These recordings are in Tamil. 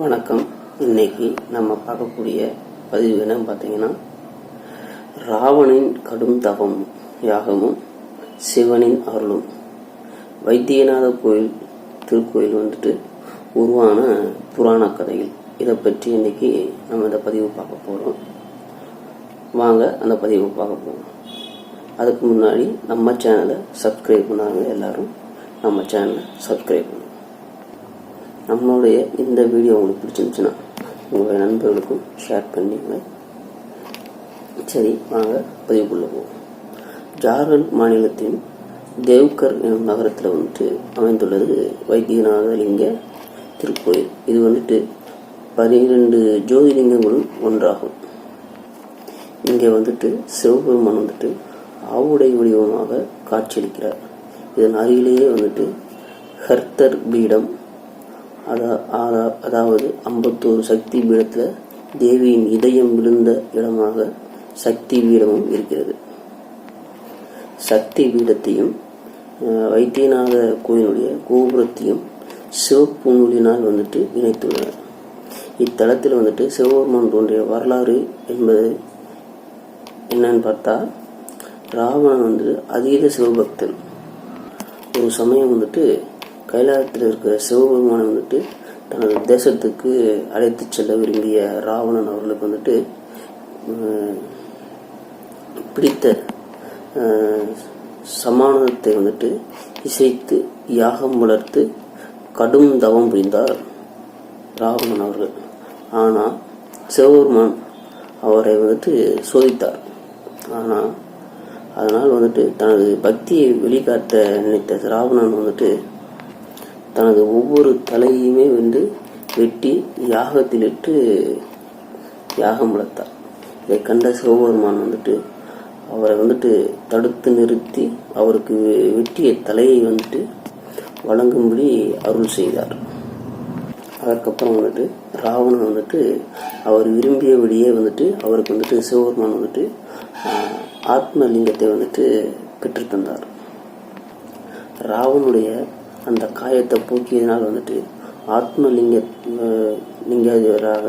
வணக்கம். இன்னைக்கு நம்ம பார்க்கக்கூடிய பதிவு என்னன்னு பார்த்தீங்கன்னா ராவணின் கடும் தவம் யாகமும் சிவனின் அருளும். வைத்தியநாத கோயில் திருக்கோயில் வந்துட்டு உருவான புராண கதையில் இதை பற்றி இன்னைக்கு நம்ம இந்த பதிவு பார்க்க போகிறோம் வாங்க அந்த பதிவை பார்க்க போகிறோம் அதுக்கு முன்னாடி நம்ம சேனலை சப்ஸ்கிரைப் பண்ணாங்க எல்லாரும் நம்ம சேனலை சப்ஸ்கிரைப் பண்ணுங்க. நம்மளுடைய இந்த வீடியோ உங்களுக்கு பிடிச்சிருந்துச்சுன்னா உங்களுடைய நண்பர்களுக்கும் ஷேர் பண்ணிங்க சரி வாங்க பதிவுக்குள்ளே போவோம். ஜார்க்கண்ட் மாநிலத்தின் தேவ்கர் எனும் நகரத்தில் வந்துட்டு அமைந்துள்ளது வைத்தியநாதலிங்க திருக்கோயில். இது வந்துட்டு பனிரெண்டு ஜோதிலிங்கங்களும் ஒன்றாகும். இங்கே வந்துட்டு சிவபெருமான் வந்துட்டு ஆவுடை வடிவமாக காட்சியளிக்கிறார். இதன் அருகிலேயே வந்துட்டு ஹர்த்தர் பீடம் அதாவது ஐம்பத்தோரு சக்தி பீடத்தில் தேவியின் இதயம் விழுந்த இடமாக சக்தி பீடமும் இருக்கிறது. சக்தி பீடத்தையும் வைத்தியநாத கோயிலுடைய கோபுரத்தையும் சிவப்பு நூலினால் வந்துட்டு இணைத்துள்ளனர். இத்தலத்தில் வந்துட்டு சிவபெருமான் தோன்றிய வரலாறு என்பது என்னன்னு பார்த்தா ராவணன் வந்து அதீத சிவபக்தன். ஒரு சமயம் வந்துட்டு கைலாயத்தில் இருக்கிற சிவபெருமானை வந்துட்டு தனது தேசத்துக்கு அழைத்து செல்ல விரும்பிய ராவணன் அவர்களுக்கு வந்துட்டு பிடித்த சமானத்தை வந்துட்டு இசைத்து யாகம் வளர்த்து கடும் தவம் புரிந்தார் ராவணன் அவர்கள். ஆனால் சிவபெருமான் அவரை வந்துட்டு சோதித்தார். ஆனால் அதனால் வந்துட்டு தனது பக்தியை வெளிக்காட்ட நினைத்த ராவணன் வந்துட்டு தனது ஒவ்வொரு தலையுமே வந்து வெட்டி யாகத்திலிட்டு யாகம் வளர்த்தார். இதை கண்ட சிவபெருமான் வந்துட்டு அவரை வந்துட்டு தடுத்து நிறுத்தி அவருக்கு வெட்டிய தலையை வந்துட்டு வழங்கும்படி அருள் செய்தார். அதற்கப்புறம் வந்துட்டு ராவணன் வந்துட்டு அவர் விரும்பியபடியே வந்துட்டு அவருக்கு வந்துட்டு சிவபெருமான் வந்துட்டு ஆத்மலிங்கத்தை வந்துட்டு பெற்றுத்தந்தார் ராவனுடைய அந்த காயத்தை போக்கியதனால் வந்துட்டு ஆத்மலிங்க லிங்காதிபராக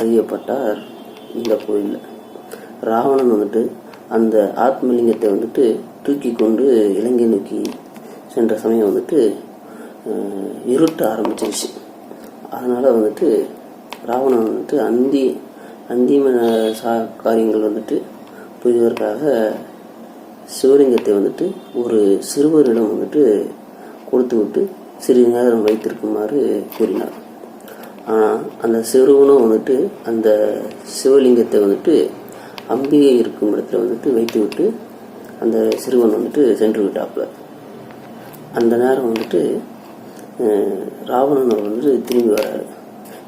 அறியப்பட்டார் இந்த கோயிலில். ராவணன் வந்துட்டு அந்த ஆத்மலிங்கத்தை வந்துட்டு தூக்கி கொண்டு இலங்கை நோக்கி சென்ற சமயம் வந்துட்டு இருட்ட ஆரம்பிச்சிருச்சு. அதனால் வந்துட்டு ராவணன் வந்துட்டு அந்தி அந்திம சா காரியங்கள் வந்துட்டு புரிவதற்காக சிவலிங்கத்தை வந்துட்டு ஒரு சிறுவரிடம் வந்துட்டு கொடுத்து விட்டு சிறிது நேரம் வைத்திருக்குமாறு கூறினார். ஆனால் அந்த சிறுவனும் வந்துட்டு அந்த சிவலிங்கத்தை வந்துட்டு அம்பிகை இருக்கும் இடத்துல வந்துட்டு வைத்து விட்டு அந்த சிறுவன் வந்துட்டு சென்று விட்டாப்புல. அந்த நேரம் வந்துட்டு ராவணன் வந்துட்டு திரும்பி வராரு.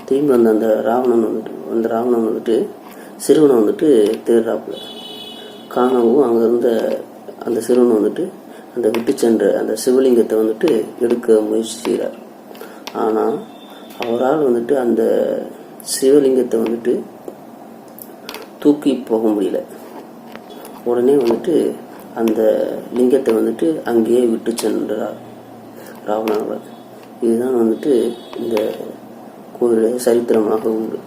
திரும்பி வந்த அந்த ராவணன் வந்துட்டு அந்த ராவணன் வந்துட்டு சிறுவனை வந்துட்டு தேடுறாப்புல. காணவும் அங்கே இருந்த அந்த சிறுவன் வந்துட்டு அந்த விட்டு சென்ற அந்த சிவலிங்கத்தை வந்துட்டு எடுக்க முயற்சி செய்கிறார். ஆனால் அவரால் வந்துட்டு அந்த சிவலிங்கத்தை வந்துட்டு தூக்கி போக முடியல. உடனே வந்துட்டு அந்த லிங்கத்தை வந்துட்டு அங்கேயே விட்டு சென்றார் ராவணவர் இதுதான் வந்துட்டு இந்த கோயிலுடைய சரித்திரமாக உண்டு.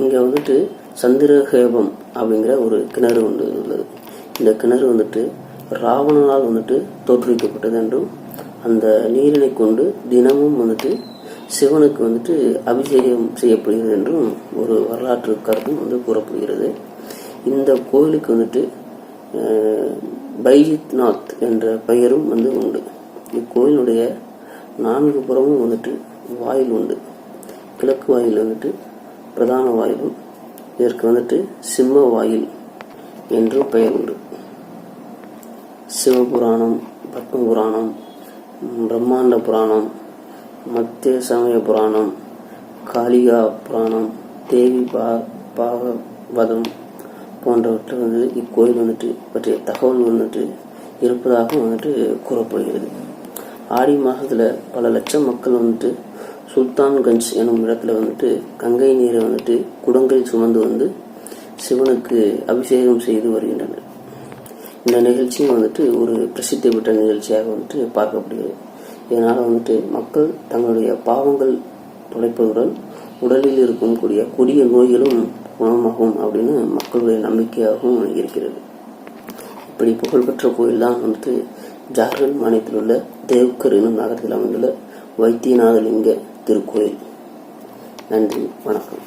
இங்கே வந்துட்டு சந்திரஹேபம் அப்படிங்கிற ஒரு கிணறு ஒன்று உள்ளது. இந்த கிணறு வந்துட்டு ராவணனால் வந்துட்டு தோற்றுவிக்கப்பட்டது என்றும் அந்த நீரினை கொண்டு தினமும் வந்துட்டு சிவனுக்கு வந்துட்டு அபிஷேகம் செய்யப்படுகிறது என்றும் ஒரு வரலாற்று கருத்தும் வந்து கூறப்படுகிறது. இந்த கோயிலுக்கு வந்துட்டு பைஜித்நாத் என்ற பெயரும் வந்து உண்டு. இக்கோயிலுடைய நான்கு புறமும் வந்துட்டு வாயில் உண்டு. கிழக்கு வாயில் வந்துட்டு பிரதான வாயிலும் இதற்கு வந்துட்டு சிம்ம வாயில் என்று பெயர் உண்டு. சிவபுராணம் பத்ம புராணம் பிரம்மாண்ட புராணம் மத்திய சமய புராணம் காளிகா புராணம் தேவி பா பாகவதம் போன்றவற்றில் வந்து இக்கோயில் வந்துட்டு பற்றிய தகவல் வந்துட்டு இருப்பதாக வந்துட்டு கூறப்படுகிறது. ஆடி மாதத்தில் பல லட்சம் மக்கள் வந்துட்டு சுல்தான்கஞ்ச் எனும் இடத்துல வந்துட்டு கங்கை நீரை வந்துட்டு குடங்களில் சுமந்து வந்து சிவனுக்கு அபிஷேகம் செய்து வருகின்றனர். இந்த நிகழ்ச்சியும் வந்துட்டு ஒரு பிரசித்தி பெற்ற நிகழ்ச்சியாக வந்துட்டு பார்க்கப்படுகிறது. இதனால் வந்துட்டு மக்கள் தங்களுடைய பாவங்கள் தொலைப்பதுடன் உடலில் இருக்கக்கூடிய கொடிய நோய்களும் குணமாகும் அப்படின்னு மக்களுடைய நம்பிக்கையாகவும் இருக்கிறது. இப்படி புகழ்பெற்ற கோயில் தான் வந்துட்டு ஜார்க்கண்ட் மாநிலத்தில் உள்ள தேவ்கர் என்னும் நகரத்தில் அமைந்துள்ள வைத்தியநாதலிங்க திருக்கோயில். நன்றி வணக்கம்.